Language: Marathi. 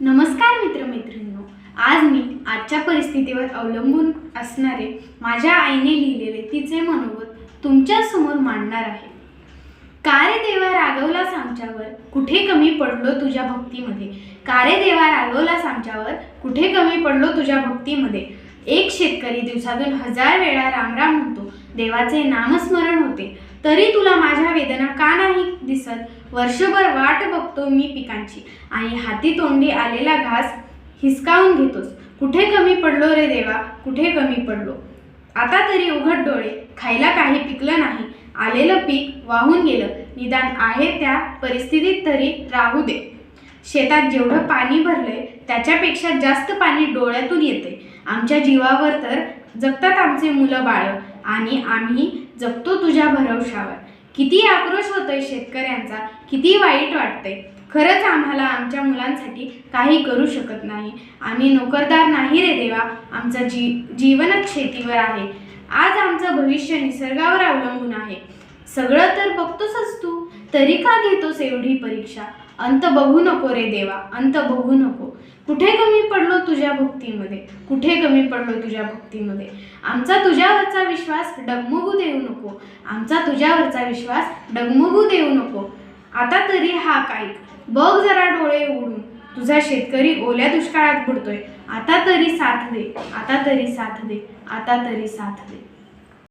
नमस्कार मित्रमैत्रिणींनो. आज मी आजच्या परिस्थितीवर अवलंबून असणारे माझ्या आईने लिहिलेले तिचे मनोगत तुमच्यासमोर मांडणार आहे. कारे देवा रागवलास आमच्यावर? कुठे कमी पडलो तुझ्या भक्तीमध्ये? कारे देवा रागवलास आमच्यावर? कुठे कमी पडलो तुझ्या भक्तीमध्ये? एक शेतकरी दिवसातून हजार वेळा रामराम म्हणतो. देवाचे नामस्मरण होते. तरी तुला माझ्या वेदना का नाही दिसत? वर्षभर वाट बघतो मी पिकांची. आणि हाती तोंडी आलेला घास हिसकावून घेतोस. कुठे कमी पडलो रे देवा? कुठे कमी पडलो? आता तरी उघड डोळे. खायला काही पिकलं नाही. आलेलं पीक वाहून गेलं. निदान आहे त्या परिस्थितीत तरी राहू दे. शेतात जेवढं पाणी भरलंय त्याच्यापेक्षा जास्त पाणी डोळ्यातून येते आमच्या जीवावर तर जगतात आमचे मुलं बाळ आणि आम्ही जगतो तुझ्या भरवशावर. किती आक्रोश होतोय शेतकऱ्यांचा किती वाईट वाटतंय. खरंच आम्हाला आमच्या मुलांसाठी काही करू शकत नाही. आम्ही नोकरदार नाही रे देवा आमचं जी जीवनच शेतीवर आहे. आज आमचं भविष्य निसर्गावर अवलंबून आहे. सगळं तर बघतोसच तू. तरी का घेतोस एवढी परीक्षा? अंत बघू नको रे देवा अंत बघू नको. कुठे कमी पडलो तुझ्या भक्तीमध्ये? कुठे कमी पडलो तुझ्या भक्तीमध्ये? आमचा तुझ्यावरचा विश्वास डगमगू देऊ नको. आमचा तुझ्यावरचा विश्वास डगमगू देऊ नको. आता तरी हा काय बघ जरा डोळे उडून तुझा शेतकरी ओल्या दुष्काळात बुडतोय. आता तरी साथ दे आता तरी साथ दे आता तरी साथ दे.